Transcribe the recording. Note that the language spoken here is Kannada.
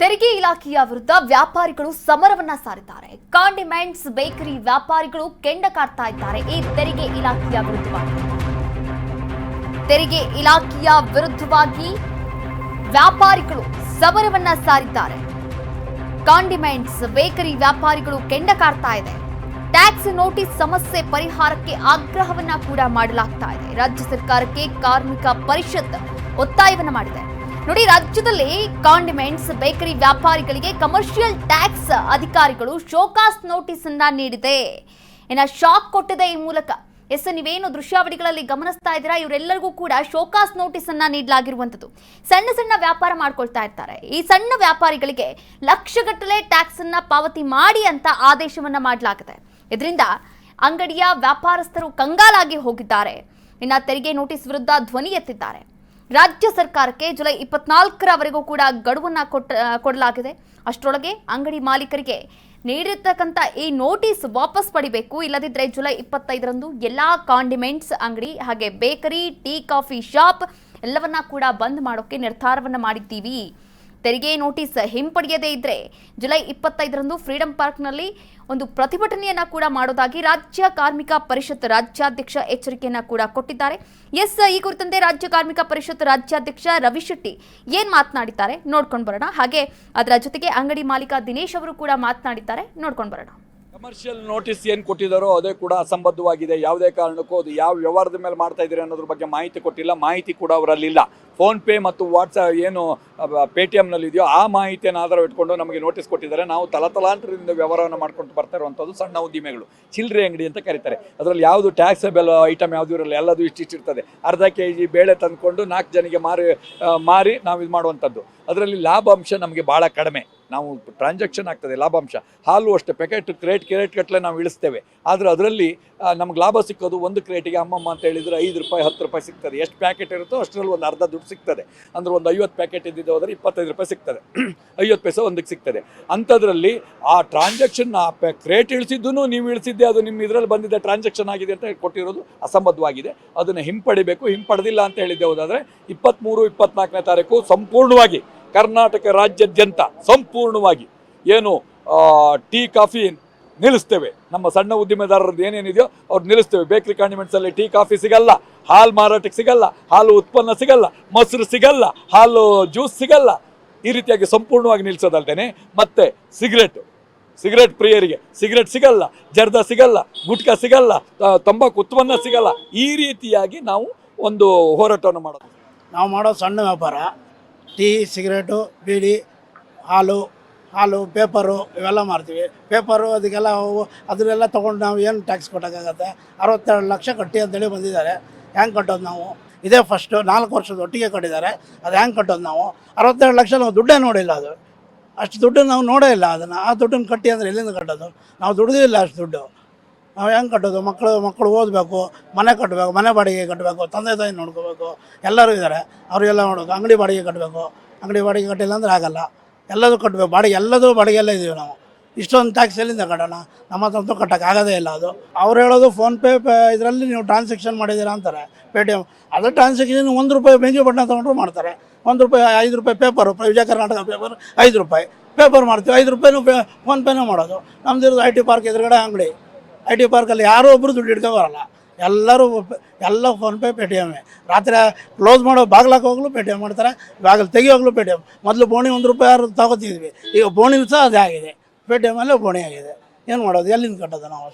ತೆರಿಗೆ ಇಲಾಖೆಯ ವಿರುದ್ಧ ವ್ಯಾಪಾರಿಗಳು ಸಮರವನ್ನ ಸಾರಿದ್ದಾರೆ. ಕಾಂಡಿಮೆಂಟ್ಸ್ ಬೇಕರಿ ವ್ಯಾಪಾರಿಗಳು ಕೆಂಡ ಕಾಡ್ತಾ ಇದ್ದಾರೆ. ಈ ತೆರಿಗೆ ಇಲಾಖೆಯ ವಿರುದ್ಧವಾಗಿ. ತೆರಿಗೆ ಇಲಾಖೆಯ ವಿರುದ್ಧವಾಗಿ ವ್ಯಾಪಾರಿಗಳು ಸಮರವನ್ನ ಸಾರಿದ್ದಾರೆ. ಕಾಂಡಿಮೆಂಟ್ಸ್ ಬೇಕರಿ ವ್ಯಾಪಾರಿಗಳು ಕೆಂಡ ಕಾಡ್ತಾ ಇದೆ. ಟ್ಯಾಕ್ಸ್ ನೋಟಿಸ್ ಸಮಸ್ಯೆ ಪರಿಹಾರಕ್ಕೆ ಆಗ್ರಹವನ್ನ ಕೂಡ ಮಾಡಲಾಗ್ತಾ ಇದೆ. ರಾಜ್ಯ ಸರ್ಕಾರಕ್ಕೆ ಕಾರ್ಮಿಕ ಪರಿಷತ್ ಒತ್ತಾಯವನ್ನ ಮಾಡಿದೆ. ನೋಡಿ, ರಾಜ್ಯದಲ್ಲಿ ಕಾಂಡಿಮೆಂಟ್ಸ್ ಬೇಕರಿ ವ್ಯಾಪಾರಿಗಳಿಗೆ ಕಮರ್ಷಿಯಲ್ ಟ್ಯಾಕ್ಸ್ ಅಧಿಕಾರಿಗಳು ಶೋಕಾಸ್ ನೋಟಿಸ್ ಅನ್ನ ನೀಡಿದೆ. ಇನ್ನ ಶಾಕ್ ಕೊಟ್ಟಿದೆ ಈ ಮೂಲಕ. ಎಸ್, ನೀವೇನು ದೃಶ್ಯಾವಳಿಗಳಲ್ಲಿ ಗಮನಿಸ್ತಾ ಇದ್ದೀರಾ? ಇವರೆಲ್ಲರಿಗೂ ಕೂಡ ಶೋಕಾಸ್ ನೋಟಿಸ್ ಅನ್ನ ನೀಡಲಾಗಿರುವಂತದ್ದು ಸಣ್ಣ ಸಣ್ಣ ವ್ಯಾಪಾರ ಮಾಡ್ಕೊಳ್ತಾ ಇರ್ತಾರೆ. ಈ ಸಣ್ಣ ವ್ಯಾಪಾರಿಗಳಿಗೆ ಲಕ್ಷಗಟ್ಟಲೆ ಟ್ಯಾಕ್ಸ್ ಅನ್ನ ಪಾವತಿ ಮಾಡಿ ಅಂತ ಆದೇಶವನ್ನ ಮಾಡಲಾಗಿದೆ. ಇದರಿಂದ ಅಂಗಡಿಯ ವ್ಯಾಪಾರಸ್ಥರು ಕಂಗಾಲಾಗಿ ಹೋಗಿದ್ದಾರೆ. ಇನ್ನ ತೆರಿಗೆ ನೋಟಿಸ್ ವಿರುದ್ಧ ಧ್ವನಿ ಎತ್ತಿದ್ದಾರೆ. ರಾಜ್ಯ ಸರ್ಕಾರಕ್ಕೆ ಜುಲೈ ಇಪ್ಪತ್ನಾಲ್ಕರವರೆಗೂ ಕೂಡ ಗಡುವನ್ನ ಕೊಟ್ಟ ಕೊಡಲಾಗಿದೆ. ಅಷ್ಟರೊಳಗೆ ಅಂಗಡಿ ಮಾಲೀಕರಿಗೆ ನೀಡಿರ್ತಕ್ಕಂಥ ಈ ನೋಟಿಸ್ ವಾಪಸ್ ಪಡಿಬೇಕು. ಇಲ್ಲದಿದ್ದರೆ ಜುಲೈ ಇಪ್ಪತ್ತೈದರಂದು ಎಲ್ಲಾ ಕಾಂಡಿಮೆಂಟ್ಸ್ ಅಂಗಡಿ, ಹಾಗೆ ಬೇಕರಿ, ಟೀ, ಕಾಫಿ, ಶಾಪ್ ಎಲ್ಲವನ್ನ ಕೂಡ ಬಂದ್ ಮಾಡೋಕೆ ನಿರ್ಧಾರವನ್ನ ಮಾಡಿದ್ದೀವಿ. ತೆರಿಗೆ ನೋಟಿಸ್ ಹಿಂಪಡೆಯದೇ ಇದ್ರೆ ಜುಲೈ ಇಪ್ಪತ್ತೈದರಂದು ಫ್ರೀಡಂ ಪಾರ್ಕ್ನಲ್ಲಿ ಒಂದು ಪ್ರತಿಭಟನೆಯನ್ನ ಕೂಡ ಮಾಡೋದಾಗಿ ರಾಜ್ಯ ಕಾರ್ಮಿಕ ಪರಿಷತ್ ರಾಜ್ಯಾಧ್ಯಕ್ಷ ಎಚ್ಚರಿಕೆಯನ್ನ ಕೂಡ ಕೊಟ್ಟಿದ್ದಾರೆ. ಎಸ್, ಈ ಕುರಿತಂತೆ ರಾಜ್ಯ ಕಾರ್ಮಿಕ ಪರಿಷತ್ ರಾಜ್ಯಾಧ್ಯಕ್ಷ ರವಿ ಶೆಟ್ಟಿ ಏನ್ ಮಾತನಾಡಿದ್ದಾರೆ ನೋಡ್ಕೊಂಡು ಬರೋಣ. ಹಾಗೆ ಅದರ ಜೊತೆಗೆ ಅಂಗಡಿ ಮಾಲೀಕ ದಿನೇಶ್ ಅವರು ಕೂಡ ಮಾತನಾಡಿದ್ದಾರೆ. ನೋಡ್ಕೊಂಡು ಬರೋಣ. ಕಮರ್ಷಿಯಲ್ ನೋಟಿಸ್ ಏನು ಕೊಟ್ಟಿದ್ದಾರೋ ಅದೇ ಕೂಡ ಅಸಂಬದ್ಧವಾಗಿದೆ. ಯಾವುದೇ ಕಾರಣಕ್ಕೂ ಅದು ಯಾವ ವ್ಯವಹಾರದ ಮೇಲೆ ಮಾಡ್ತಾ ಇದ್ದೀರಿ ಅನ್ನೋದ್ರ ಬಗ್ಗೆ ಮಾಹಿತಿ ಕೊಟ್ಟಿಲ್ಲ. ಮಾಹಿತಿ ಕೂಡ ಅವರಲ್ಲಿಲ್ಲ. ಫೋನ್ಪೇ ಮತ್ತು ವಾಟ್ಸಪ್ ಏನು ಪೇ ಟಿ ಇದೆಯೋ ಆ ಮಾಹಿತಿಯನ್ನು ಆಧಾರ ಇಟ್ಕೊಂಡು ನಮಗೆ ನೋಟಿಸ್ ಕೊಟ್ಟಿದ್ದಾರೆ. ನಾವು ತಲತಲಾಂತರದಿಂದ ವ್ಯವಹಾರವನ್ನು ಮಾಡ್ಕೊಂಡು ಬರ್ತಾ ಇರುವಂಥದ್ದು ಸಣ್ಣ ಉದ್ದಿಮೆಗಳು. ಚಿಲ್ಲರೆ ಅಂಗಡಿ ಅಂತ ಕರೀತಾರೆ. ಅದರಲ್ಲಿ ಯಾವುದು ಟ್ಯಾಕ್ಸಬಲ್ ಐಟಮ್ ಯಾವುದು ಇರಲ್ಲ, ಎಲ್ಲದು ಇಷ್ಟಿಷ್ಟಿರ್ತದೆ ಅರ್ಧ ಕೆ ಜಿ ಬೇಳೆ ತಂದುಕೊಂಡು ನಾಲ್ಕು ಜನಿಗೆ ಮಾರಿ ಮಾರಿ ನಾವು ಇದು ಮಾಡುವಂಥದ್ದು. ಅದರಲ್ಲಿ ಲಾಭಾಂಶ ನಮಗೆ ಭಾಳ ಕಡಿಮೆ. ನಾವು ಟ್ರಾನ್ಸಾಕ್ಷನ್ ಆಗ್ತದೆ, ಲಾಭಾಂಶ. ಹಾಲು ಅಷ್ಟೇ ಪ್ಯಾಕೆಟ್ ಕ್ರೇಟ್ ಕ್ರೇಟ್ ಗಟ್ಟಲೆ ನಾವು ಇಳಿಸ್ತೇವೆ. ಆದರೆ ಅದರಲ್ಲಿ ನಮ್ಗೆ ಲಾಭ ಸಿಕ್ಕೋದು ಒಂದು ಕ್ರೇಟಿಗೆ ಅಮ್ಮಮ್ಮ ಅಂತ ಹೇಳಿದರೆ ಐದು ರೂಪಾಯಿ, ಹತ್ತು ರೂಪಾಯಿ ಸಿಗ್ತದೆ. ಎಷ್ಟು ಪ್ಯಾಕೆಟ್ ಇರುತ್ತೋ ಅಷ್ಟರಲ್ಲಿ ಒಂದು ಅರ್ಧ ದುಡ್ಡು ಸಿಗ್ತದೆ. ಅಂದರೆ ಒಂದು ಐವತ್ತು ಪ್ಯಾಕೆಟ್ ಇದ್ದಿದ್ದು ಹೋದರೆ ಇಪ್ಪತ್ತೈದು ರೂಪಾಯಿ ಸಿಗ್ತದೆ. ಐವತ್ತು ಪೈಸೆ ಒಂದಕ್ಕೆ ಸಿಗ್ತದೆ. ಅಂಥದ್ರಲ್ಲಿ ಆ ಟ್ರಾನ್ಸಾಕ್ಷನ್ ಆ ಕ್ರೇಟ್ ಇಳಿಸಿದ್ದು ನೀವು ಇಳಿಸಿದ್ದೆ ಅದು ನಿಮ್ಮ ಇದರಲ್ಲಿ ಬಂದಿದ್ದ ಟ್ರಾನ್ಸಾಕ್ಷನ್ ಆಗಿದೆ ಅಂತ ಕೊಟ್ಟಿರೋದು ಅಸಂಬದ್ಧವಾಗಿದೆ. ಅದನ್ನು ಹಿಂಪಡಿಬೇಕು, ಹಿಂಪಡೆದಿಲ್ಲ ಅಂತ ಹೇಳಿದ್ದೆ ಹೋದಾದರೆ ಇಪ್ಪತ್ತ್ಮೂರು, ಇಪ್ಪತ್ತ್ನಾಲ್ಕನೇ ತಾರೀಕು ಸಂಪೂರ್ಣವಾಗಿ ಕರ್ನಾಟಕ ರಾಜ್ಯಾದ್ಯಂತ ಸಂಪೂರ್ಣವಾಗಿ ಏನು ಟೀ, ಕಾಫಿ ನಿಲ್ಲಿಸ್ತೇವೆ. ನಮ್ಮ ಸಣ್ಣ ಉದ್ದಿಮೆದಾರರದ್ದು ಏನೇನಿದೆಯೋ ಅವ್ರು ನಿಲ್ಲಿಸ್ತೇವೆ. ಬೇಕರಿ ಕಾಂಡಿಮೆಂಟ್ಸಲ್ಲಿ ಟೀ, ಕಾಫಿ ಸಿಗಲ್ಲ, ಹಾಲು ಮಾರಾಟಕ್ಕೆ ಸಿಗಲ್ಲ, ಹಾಲು ಉತ್ಪನ್ನ ಸಿಗಲ್ಲ, ಮೊಸರು ಸಿಗಲ್ಲ, ಹಾಲು ಜ್ಯೂಸ್ ಸಿಗಲ್ಲ. ಈ ರೀತಿಯಾಗಿ ಸಂಪೂರ್ಣವಾಗಿ ನಿಲ್ಲಿಸೋದಲ್ದೇನೆ ಮತ್ತೆ ಸಿಗರೇಟು. ಸಿಗರೇಟ್ ಪ್ರಿಯರಿಗೆ ಸಿಗರೇಟ್ ಸಿಗಲ್ಲ, ಜರ್ದ ಸಿಗಲ್ಲ, ಗುಟ್ಕಾ ಸಿಗಲ್ಲ ತಂಬಾಕು ಉತ್ಪನ್ನ ಸಿಗಲ್ಲ. ಈ ರೀತಿಯಾಗಿ ನಾವು ಒಂದು ಹೋರಾಟವನ್ನು ಮಾಡೋದು. ನಾವು ಮಾಡೋ ಸಣ್ಣ ವ್ಯಾಪಾರ ಟೀ, ಸಿಗರೇಟು, ಬೀಡಿ, ಹಾಲು ಹಾಲು, ಪೇಪರು, ಇವೆಲ್ಲ ಮಾರ್ತೀವಿ. ಪೇಪರು ಅದಕ್ಕೆಲ್ಲ ಅದನ್ನೆಲ್ಲ ತೊಗೊಂಡು ನಾವು ಏನು ಟ್ಯಾಕ್ಸ್ ಕೊಟ್ಟೋಕ್ಕಾಗತ್ತೆ? ಅರವತ್ತೆರಡು ಲಕ್ಷ ಕಟ್ಟಿ ಅಂತೇಳಿ ಬಂದಿದ್ದಾರೆ. ಹ್ಯಾಂಗೆ ಕಟ್ಟೋದು ನಾವು? ಇದೇ ಫಸ್ಟು ನಾಲ್ಕು ವರ್ಷದ ಒಟ್ಟಿಗೆ ಕಟ್ಟಿದ್ದಾರೆ. ಅದು ಹ್ಯಾಂಗೆ ಕಟ್ಟೋದು ನಾವು? ಅರವತ್ತೆರಡು ಲಕ್ಷ ನಾವು ದುಡ್ಡೇ ನೋಡಿಲ್ಲ ಅದು. ಅಷ್ಟು ದುಡ್ಡು ನಾವು ನೋಡೇ ಇಲ್ಲ ಅದನ್ನು. ಆ ದುಡ್ಡನ್ನು ಕಟ್ಟಿ ಅಂದರೆ ಎಲ್ಲಿಂದ ಕಟ್ಟೋದು? ನಾವು ದುಡ್ದಿಲ್ಲ ಅಷ್ಟು ದುಡ್ಡು. ನಾವು ಹೆಂಗೆ ಕಟ್ಟೋದು? ಮಕ್ಕಳು ಮಕ್ಕಳು ಓದಬೇಕು, ಮನೆ ಕಟ್ಟಬೇಕು ಮನೆ ಬಾಡಿಗೆ ಕಟ್ಟಬೇಕು ತಂದೆ ತಾಯಿ ನೋಡ್ಕೋಬೇಕು, ಎಲ್ಲರೂ ಇದ್ದಾರೆ ಅವರಿಗೆಲ್ಲ ನೋಡಬೇಕು, ಅಂಗಡಿ ಬಾಡಿಗೆ ಕಟ್ಟಬೇಕು ಅಂಗಡಿ ಬಾಡಿಗೆ ಕಟ್ಟಿಲ್ಲ ಅಂದರೆ ಆಗಲ್ಲ. ಎಲ್ಲದೂ ಕಟ್ಟಬೇಕು ಬಾಡಿಗೆ ಎಲ್ಲದೂ ಬಾಡಿಗೆಲ್ಲ ಇದ್ದೀವಿ ನಾವು. ಇಷ್ಟೊಂದು ಟ್ಯಾಕ್ಸ್ ಎಲ್ಲಿಂದ ಕಟ್ಟೋಣ? ನಮ್ಮ ಹತ್ರ ಕಟ್ಟಕ್ಕೆ ಆಗೋದೇ ಇಲ್ಲ ಅದು. ಅವ್ರು ಹೇಳೋದು ಫೋನ್ಪೇ ಇದರಲ್ಲಿ ನೀವು ಟ್ರಾನ್ಸಾಕ್ಷನ್ ಮಾಡಿದ್ದೀರಾ ಅಂತಾರೆ. ಪೇ ಟಿ ಎಂ ಅದು ಟ್ರಾನ್ಸಾಕ್ಷನ್ ಒಂದು ರೂಪಾಯಿ ಬೆಂಕಿ ಬಟ್ಟನ ತೊಗೊಂಡ್ರು ಮಾಡ್ತಾರೆ. ಒಂದು ರೂಪಾಯಿ, ಐದು ರೂಪಾಯಿ ಪೇಪರು ವಿಜಯ ಕರ್ನಾಟಕ ಪೇಪರ್ ಐದು ರೂಪಾಯಿ. ಪೇಪರ್ ಮಾಡ್ತೀವಿ. ಐದು ರೂಪಾಯಿನೂ ಪೇ ಫೋನ್ಪೇನೂ ಮಾಡೋದು. ನಮ್ದು ಇರೋದು ಐ ಟಿ ಪಾರ್ಕ್ ಎದುರುಗಡೆ ಅಂಗಡಿ. ಐ ಟಿ ಪಾರ್ಕಲ್ಲಿ ಯಾರೋ ಒಬ್ಬರು ದುಡ್ಡು ಹಿಡ್ಕೊ ಬರಲ್ಲ. ಎಲ್ಲರೂ ಎಲ್ಲ ಫೋನ್ಪೇ ಪೇ ಟಿ ಎಮ್ಮೆ ರಾತ್ರಿ ಕ್ಲೋಸ್ ಮಾಡೋ ಬಾಗ್ಲಾಕ್ ಹೋಗ್ಲು ಪೇ ಟಿ ಎಂ ಮಾಡ್ತಾರೆ, ಬಾಗಿಲು ತೆಗಿಯೋಗ್ಲು ಪೇ ಟಿ ಎಂ ಮೊದಲು ಬೋಣಿ ಒಂದು ರೂಪಾಯಿ ಯಾರು ತಗೋತಿದ್ವಿ. ಈಗ ಬೋಣಿ ಸಹ ಅದೇ ಆಗಿದೆ. ಪೇ ಟಿ ಎಮ್ಮಲ್ಲೇ ಬೋಣಿ ಆಗಿದೆ. ಏನು ಮಾಡೋದು? ಎಲ್ಲಿಂದ ಕಟ್ಟೋದು ನಾವು?